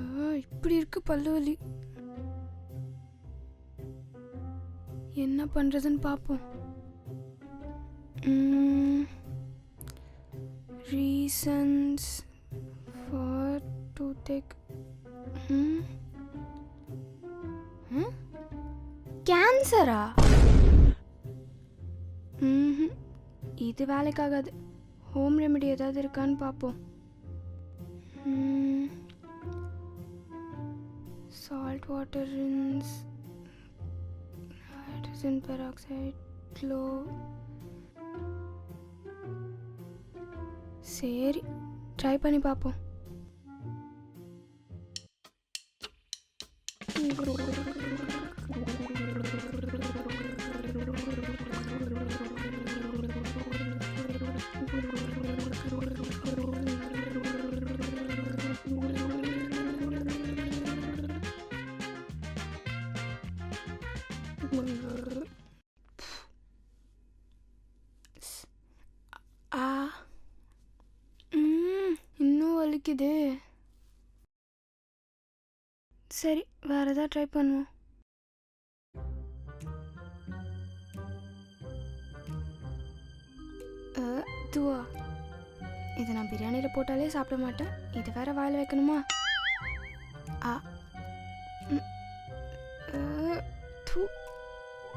ஆ, இப்படி இருக்கு பல்லு வலி. என்ன பண்றதுன்னு பார்ப்போம் ரீசன்ஸ் ஃபார் டூ டேக் கேன்சரா இது வேலைக்காகாது. ஹோம் ரெமெடி ஏதாவது இருக்கான்னு பார்ப்போம் salt water rinse hydrogen peroxide glow சரி ட்ரை பண்ணி பார்ப்போம் ஆ இன்னும் வலிக்குது. சரி வேற ஏதாவது ட்ரை பண்ணுவோம். துவா இதை நான் பிரியாணியில் போட்டாலே சாப்பிட மாட்டேன். இது வேற வாயில் வைக்கணுமா? ஆ தூ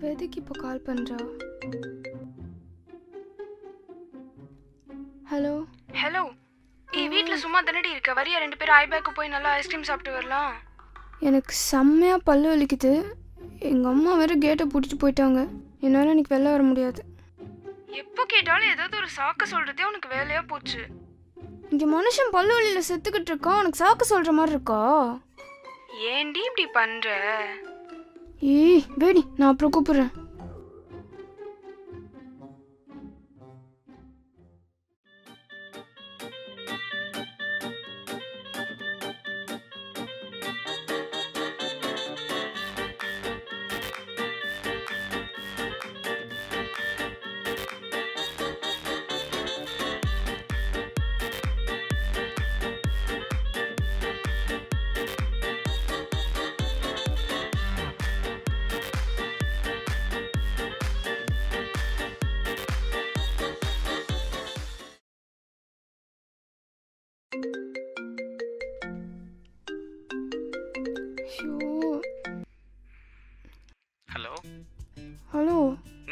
இவ எதுக்கு இப்போ கால் பண்றா. ஹலோ? ஹலோ ஏய் வீட்டில் சும்மா தானடி இருக்க. வரியா ரெண்டு பேரும் ஐபேக்கு போய் நல்லா ஐஸ்கிரீம் சாப்பிட்டு வரலாம். எனக்கு செம்மையாக பல்லு வலிக்குது. எங்கள் அம்மா வேற கேட்டை பூட்டிட்டு போயிட்டாங்க. என்னால் இன்னைக்கு வெளில வர முடியாது. எப்போ கேட்டாலும் ஏதாவது ஒரு சாக்கு சொல்கிறதே உனக்கு வேலையாக போச்சு. இங்கே மனுஷன் பல்லு வலியில் செத்துக்கிட்டு இருக்கான். உனக்கு சாக்கு சொல்கிற மாதிரி இருக்கா? ஏண்டி இப்படி பண்ணுற ஏய் வேடி நான் அப்புறம் கூப்பிடுறேன்.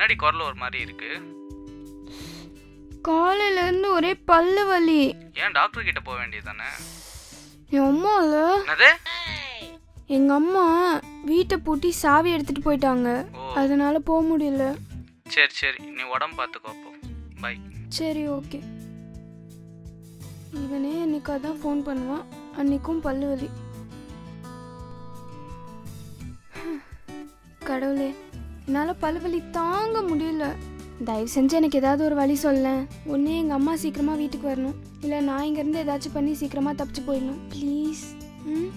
என்னடி குரல் ஒரு மாதிரி இருக்கு. காலையில இருந்து ஒரே பல்லு வலி. ஏன் டாக்டர் கிட்ட போக வேண்டியது தானே என் அம்மா இல்ல என்னது? எங்க அம்மா வீட்டை பூட்டி சாவி எடுத்துட்டு போயிட்டாங்க. ஓ. அதனால போக முடியல. சரி சரி. நீ உடம்பு பார்த்துக்கோ அப்போ. பை சரி ஓகே. இவனே என்னைக்காக தான் ஃபோன் பண்ணுவான். அன்னைக்கும் பல்லு வலி. கடவுளே. என்னால் பல்வலி தாங்க முடியல. தயவு செஞ்சு எனக்கு ஏதாவது ஒரு வழி சொல்லேன். ஒன்றே எங்கள் அம்மா சீக்கிரமாக வீட்டுக்கு வரணும். இல்லை நான் இங்கேருந்து ஏதாச்சும் பண்ணி சீக்கிரமாக தப்பிச்சு போயிடணும். ப்ளீஸ் ம்?